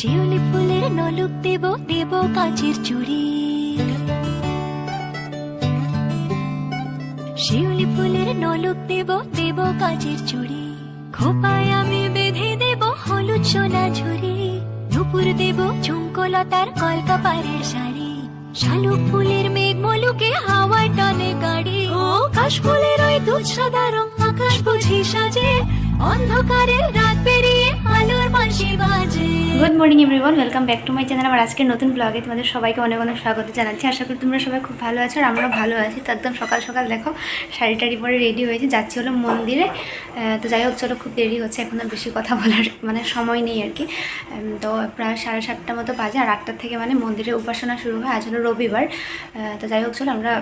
শিউলি ফুলের নলুক দেব দেব কাঁচের চুড়ি। শিউলি ফুলের নলুক দেব দেব কাঁচের চুড়ি। খোপায় আমি বেঁধে দেব হলুদ সোনা ঝুড়ি নুপুর দেব ঝুমকোলতার কলকাপাড়ের শাড়ি। শালুক ফুলের মেঘ মলুকে হাওয়ায় টানে গাড়ি। ও, কাশ ফুলের ওই দুধ সাদা রং, আকাশ বুঝি সাজে। অন্ধকারের রাত পেরিয়ে আলোর বাঁশি বাজে। Good morning everyone welcome back to my channel আমার আজকের নতুন ব্লগে তোমাদের সবাইকে অনেক অনেক স্বাগত জানাচ্ছি। আশা করি তোমরা সবাই খুব ভালো আছো আর আমরা ভালো আছি। তো একদম সকাল সকাল দেখো, শাড়ি টাড়ি পরে রেডি হয়েছি। যাচ্ছি হলো মন্দিরে। তো যাই হোক, চলো খুব দেরি হচ্ছে, এখনও বেশি কথা বলার মানে সময় নেই আর কি। তো প্রায় সাড়ে সাতটা মতো বাজে আর আটটার থেকে মানে মন্দিরে উপাসনা শুরু হয়। আজ হলো রবিবার। তো যাই হোক, চলো আমরা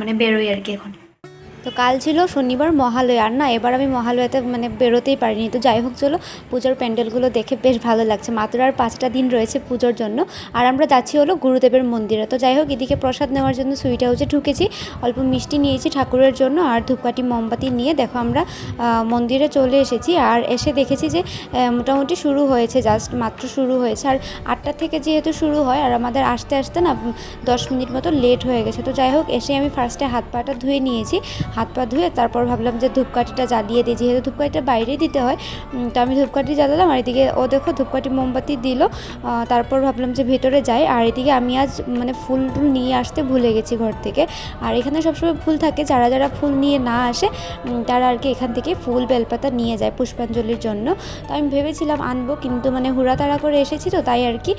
মানে বেরোই আর কি এখন। তো কাল ছিল শনিবার মহালয়া। আর না, এবার আমি মহালয়াতে মানে বেরোতেই পারিনি। তো যাই হোক, চলো পুজোর প্যান্ডেলগুলো দেখে বেশ ভালো লাগছে। মাত্র আর পাঁচটা দিন রয়েছে পুজোর জন্য। আর আমরা যাচ্ছি হলো গুরুদেবের মন্দিরে। তো যাই হোক, এদিকে প্রসাদ নেওয়ার জন্য সুইট হাউসে ঢুকেছি। অল্প মিষ্টি নিয়েছি ঠাকুরের জন্য। আর ধূপকাঠি, মোমবাতি নিয়ে দেখো আমরা মন্দিরে চলে এসেছি। আর এসে দেখেছি যে মোটামুটি শুরু হয়েছে, জাস্ট মাত্র শুরু হয়েছে। আর আটটা থেকে যেহেতু শুরু হয়, আর আমাদের আসতে আসতে না, দশ মিনিট মতো লেট হয়ে গেছে। তো যাই হোক, এসে আমি ফার্স্টে হাত পাটা ধুয়ে নিয়েছি। হাত পা ধুয়ে তারপর ভাবলাম যে ধূপকাঠিটা জ্বালিয়ে দিই। যেহেতু ধূপকাঠিটা বাইরেই দিতে হয় তো আমি ধূপকাঠি জ্বালালাম আর এদিকে ও দেখো ধূপকাঠি মোমবাতি দিল তারপর ভাবলাম যে ভেতরে যাই আর এদিকে আমি আজ মানে ফুল নিয়ে আসতে ভুলে গেছি ঘর থেকে। আর এখানে সবসময় ফুল থাকে, যারা যারা ফুল নিয়ে না আসে তারা আর কি এখান থেকে ফুল বেলপাতা নিয়ে যায় পুষ্পাঞ্জলির জন্য। তো আমি ভেবেছিলাম আনব, কিন্তু মানে হুড়াতাড়া করে এসেছি তো, তাই আর কি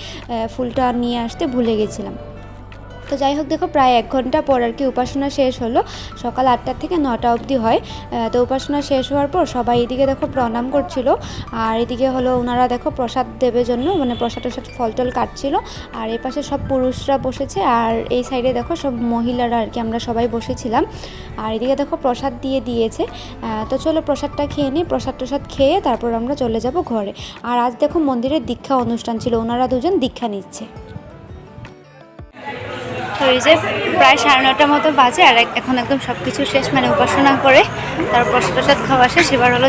ফুলটা নিয়ে আসতে ভুলে গেছিলাম। তো যাই হোক, দেখো প্রায় এক ঘণ্টা পর আর কি উপাসনা শেষ হলো। সকাল আটটা থেকে নটা অবধি হয়। তো উপাসনা শেষ হওয়ার পর সবাই এদিকে দেখো প্রণাম করছিল। আর এদিকে হলো ওনারা দেখো প্রসাদ দেবের জন্য মানে প্রসাদ টসাদ ফল টল কাটছিল। আর এই পাশে সব পুরুষরা বসেছে। আর এই সাইডে দেখো সব মহিলারা আর কি, আমরা সবাই বসেছিলাম। আর এদিকে দেখো প্রসাদ দিয়ে দিয়েছে। তো চলো প্রসাদটা খেয়ে নিই। প্রসাদ টসাদ খেয়ে তারপর আমরা চলে যাব ঘরে। আর আজ দেখো মন্দিরের দীক্ষা অনুষ্ঠান ছিল। ওনারা দুজন দীক্ষা নিচ্ছে। এই যে প্রায় সাড়ে নটার মতো বাজে আর এখন একদম সব কিছু শেষ মানে উপাসনা করে তারপর প্রসাদ খাওয়া শেষ, এবার হলো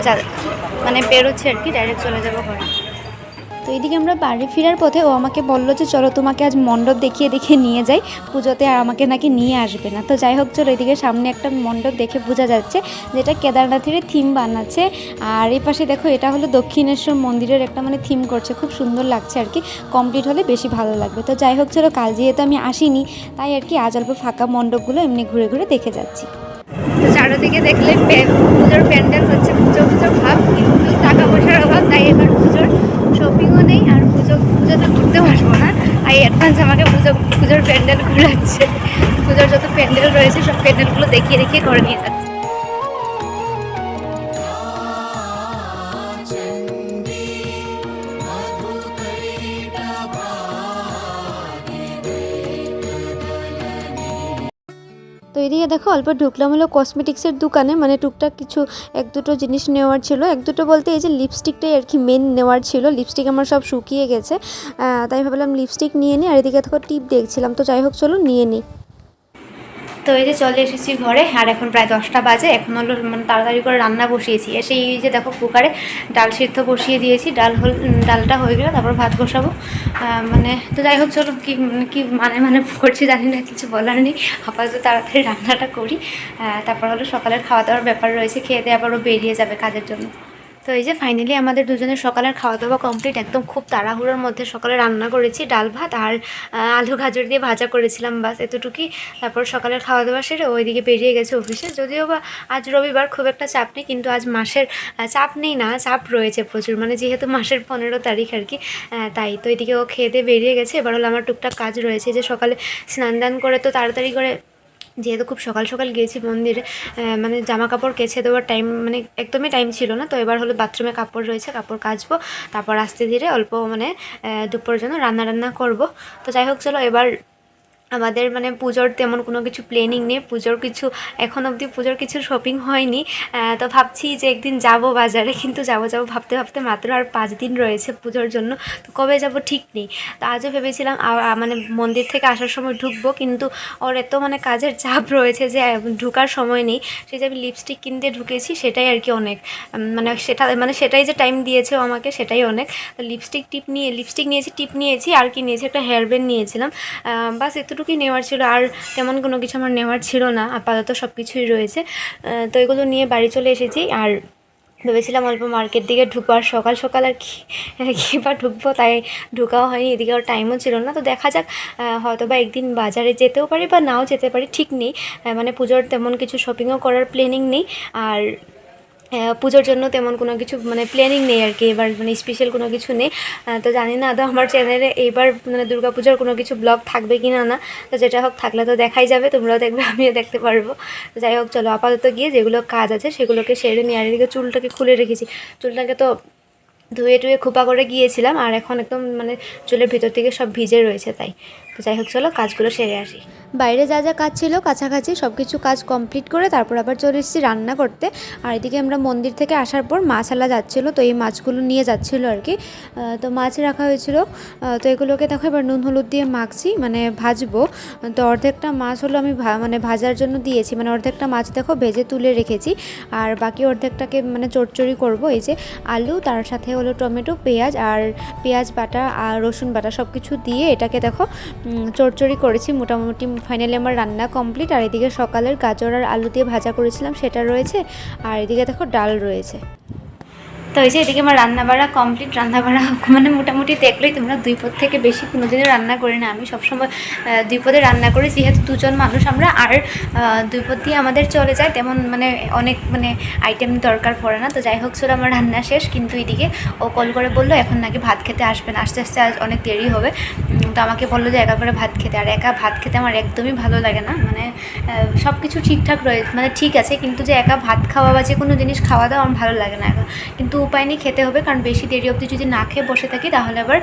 মানে বেরোচ্ছে আর কি ডাইরেক্ট চলে যাব ঘরে। তো এইদিকে আমরা বাড়ি ফেরার পথে ও আমাকে বলল যে, চলো তোমাকে আজ মণ্ডপ দেখিয়ে দেখিয়ে নিয়ে যাই। পুজোতে আর আমাকে নাকি নিয়ে আসবে না। তো যাই হোক, চলো এদিকে সামনে একটা মণ্ডপ দেখে বোঝা যাচ্ছে যেটা কেদারনাথের থিম বানাচ্ছে। আর এই পাশে দেখো, এটা হলো দক্ষিণেশ্বর মন্দিরের একটা মানে থিম করছে। খুব সুন্দর লাগছে আর কি। কমপ্লিট হলে বেশি ভালো লাগবে। তো যাই হোক, চলো কাল যেহেতু আমি আসিনি, তাই আর কি আজ অল্প ফাঁকা মণ্ডপগুলো এমনি ঘুরে ঘুরে দেখে যাচ্ছি। তো চারোদিকে দেখলে পুজোর প্যান্ডেল হচ্ছে। পুজো পুজো ভাব, কিন্তু টাকা পয়সার অভাব, তাই এবার পুজোর শপিংও নেই আর পুজো পুজোতে ঘুরতে পারব না। আর অ্যাডভান্স আমাকে পুজো, পুজোর প্যান্ডেল ঘুরাচ্ছে পুজোর যত প্যান্ডেল রয়েছে, সব প্যান্ডেলগুলো দেখিয়ে দেখিয়ে ঘরে নিয়ে যাচ্ছে। তো এদিকে দেখো অল্প ঢুকলাম হলো কসমেটিক্সের দোকানে মানে টুকটাক কিছু এক দুটো জিনিস নেওয়ার ছিল। এক দুটো বলতে এই যে লিপস্টিকটাই আর কি মেন নেওয়ার ছিল। লিপস্টিক আমার সব শুকিয়ে গেছে। তাই ভাবলাম লিপস্টিক নিয়ে নিই। আর এদিকে দেখো টিপ দেখছিলাম। তো যাই হোক চলো নিয়ে নিই। তো এই যে চলে এসেছি ঘরে, আর এখন প্রায় দশটা বাজে। এখন হলো মানে তাড়াতাড়ি করে রান্না বসিয়েছি। এসে এই যে দেখো কুকারে ডাল সিদ্ধ বসিয়ে দিয়েছি। ডাল হল ডালটা হয়ে গেলে তারপর ভাত বসাবো। মানে তো যাই হোক, চলো কি মানে কি মানে মানে করছি জানি না, কিছু বলার নেই। আপাতত তাড়াতাড়ি রান্নাটা করি। তারপর হলো সকালের খাওয়া দাওয়ার ব্যাপার রয়েছে। খেয়ে দিয়ে আবার ও বেরিয়ে যাবে কাজের জন্য। তো এই যে ফাইনালি আমাদের দুজনের সকালের খাওয়া দাওয়া কমপ্লিট একদম খুব তাড়াহুড়োর মধ্যে সকালে রান্না করেছি, ডাল ভাত আর আলু গাজর দিয়ে ভাজা করেছিলাম, বাস এতটুকুই। তারপর সকালের খাওয়া দাওয়া সেরে ওইদিকে বেরিয়ে গেছে অফিসে যদিও বা আজ রবিবার খুব একটা চাপ নেই, কিন্তু আজ মাসের চাপ নেই না, চাপ রয়েছে প্রচুর। মানে যেহেতু মাসের পনেরো তারিখ আর কি তাই তো এদিকে ও খেয়ে দিয়ে বেরিয়ে গেছে। এবার হলো আমার টুকটাক কাজ রয়েছে, যে সকালে স্নান দান করে তো তাড়াতাড়ি করে যেহেতু খুব সকাল সকাল গিয়েছি মন্দিরে মানে জামা কাপড় কেছে দেওয়ার টাইম মানে একদমই টাইম ছিল না। তো এবার হলো বাথরুমে কাপড় রয়েছে, কাপড় কাচবো, তারপর আস্তে ধীরে অল্প মানে দুপুরের জন্য রান্না রান্না করব। তো যাই হোক, চলো এবার আমাদের মানে পুজোর তেমন কোনো কিছু প্ল্যানিং নেই। পুজোর কিছু এখন অবধি পুজোর কিছু শপিং হয়নি। তো ভাবছি যে একদিন যাব বাজারে, কিন্তু যাব যাব ভাবতে ভাবতে মাত্র আর পাঁচ দিন রয়েছে পুজোর জন্য। তো কবে যাব ঠিক নেই। তো আজও ভেবেছিলাম মানে মন্দির থেকে আসার সময় ঢুকবো, কিন্তু ওর এত মানে কাজের চাপ রয়েছে যে ঢুকার সময় নেই। সেই যে আমি লিপস্টিক কিনতে ঢুকেছি, সেটাই আর কি অনেক। মানে সেটা মানে সেটাই যে টাইম দিয়েছে আমাকে, সেটাই অনেক। তো লিপস্টিক টিপ নিয়ে লিপস্টিক নিয়েছি টিপ নিয়েছি, আর কি নিয়েছি, একটা হেয়ার ব্যান্ড নিয়েছিলাম। বাস এতটুকুই নেওয়ার ছিল, আর তেমন কোনো কিছু আমার নেওয়ার ছিল না, আপাতত সব কিছুই রয়েছে তো এগুলো নিয়ে বাড়ি চলে এসেছি, আর ভেবেছিলাম অল্প মার্কেট দিকে ঢুকবো, আর সকাল সকাল আর কি বা ঢুকবো তাই ঢুকাও হয়নি, এদিকে আর টাইমও ছিল না। তো দেখা যাক হয়তো বা একদিন বাজারে যেতেও পারি বা নাও যেতে পারি, ঠিক নেই। মানে পুজোর তেমন কিছু শপিংও করার প্ল্যানিং নেই, আর পুজোর জন্য তেমন কোনো কিছু মানে প্ল্যানিং নেই আর কি, এবার মানে স্পেশাল কোনো কিছু নেই। তো জানি না, আদৌ আমার চ্যানেলে এইবার মানে দুর্গা পুজোর কোনো কিছু ব্লগ থাকবে কি না না, তো যেটা হোক থাকলে তো দেখাই যাবে, তোমরাও দেখবে, আমিও দেখতে পারব। তো যাই হোক, চলো আপাতত গিয়ে যেগুলো কাজ আছে সেগুলোকে সেরে নিয়ে, আর এদিকে চুলটাকে খুলে রেখেছি। চুলটাকে তো ধুয়ে টুয়ে খোপা করে গিয়েছিলাম, আর এখন একদম মানে চুলের ভিতর থেকে সব ভিজে রয়েছে তাই। তো যাই হোক, চলো কাজগুলো সেরে আসি। বাইরে যা যা কাজ ছিল, কাছাকাছি সব কিছু কাজ কমপ্লিট করে তারপর আবার চলে এসেছি রান্না করতে। আর এদিকে আমরা মন্দির থেকে আসার পর মাছ আলা যাচ্ছিল, তো এই মাছগুলো নিয়ে যাচ্ছিল আর কি। তো মাছ রাখা হয়েছিল। তো এগুলোকে দেখো, এবার নুন হলুদ দিয়ে মাখছি মানে ভাজবো। তো অর্ধেকটা মাছ হলো আমি মানে ভাজার জন্য দিয়েছি মানে অর্ধেকটা মাছ দেখো ভেজে তুলে রেখেছি। আর বাকি অর্ধেকটাকে মানে চচ্চড়ি করব, এই যে আলু, তার সাথে হলো টমেটো, পেঁয়াজ, আর পেঁয়াজ বাটা, আর রসুন বাটা সব কিছু দিয়ে এটাকে দেখো উম, চচ্চড়ি করেছি। মোটামুটি ফাইনালি আমার রান্না কমপ্লিট আর এদিকে সকালের গাজর আর আলু দিয়ে ভাজা করেছিলাম সেটা রয়েছে। আর এদিকে দেখো ডাল রয়েছে। তো এই যে এদিকে আমার রান্না বাড়া কমপ্লিট রান্না বাড়া মানে মোটামুটি দেখলেই তোমরা দুই পদ থেকে বেশি কোনোদিনও রান্না করি না। আমি সবসময় দুই পদে রান্না করি, যেহেতু দুজন মানুষ আমরা, আর দুই পদ দিয়ে আমাদের চলে যায়। তেমন মানে অনেক মানে আইটেম দরকার পড়ে না। তো যাই হোক ছিল আমার রান্না শেষ। কিন্তু এদিকে ও কল করে বলল, এখন নাকি ভাত খেতে আসবে না। আস্তে আস্তে আজ অনেক দেরি হবে। তো আমাকে বলল যে, একা করে ভাত খেতে। আর একা ভাত খেতে আমার একদমই ভালো লাগে না। মানে সব কিছু ঠিকঠাক রয়েছে মানে ঠিক আছে। কিন্তু যে একা ভাত খাওয়া বা যে কোনো জিনিস খাওয়া দাওয়া আমার ভালো লাগে না। একা। কিন্তু উপায় নিয়ে খেতে হবে। কারণ বেশি দেরি অবধি যদি না খেয়ে বসে থাকি, তাহলে আবার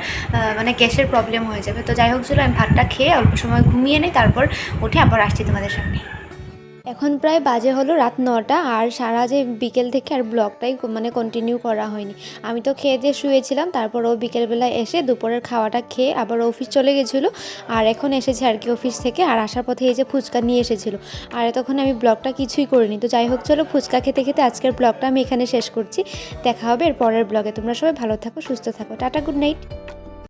মানে গ্যাসের প্রবলেম হয়ে যাবে। তো যাই হোক, চলো আমি ভাতটা খেয়ে অল্প সময় ঘুমিয়ে নিই, তারপর উঠে আবার আসছি তোমাদের সামনে। এখন প্রায় বাজে হলো রাত নটা আর সারা যে বিকেল থেকে আর ব্লগটাই মানে কন্টিনিউ করা হয়নি। আমি তো খেয়ে দিয়ে শুয়েছিলাম, তারপর ও বিকেলবেলায় এসে দুপুরের খাওয়াটা খেয়ে আবার অফিস চলে গেছিল আর এখন এসেছে আর কি অফিস থেকে আর আসার পথে এই যে ফুচকা নিয়ে এসেছিল। আর তখন আমি ব্লগটা কিছুই করিনি। তো যাই হোক, চলো ফুচকা খেতে খেতে আজকের ব্লগটা আমি এখানে শেষ করছি। দেখা হবে এর পরের ব্লগে। তোমরা সবাই ভালো থাকো, সুস্থ থাকো। Tata good night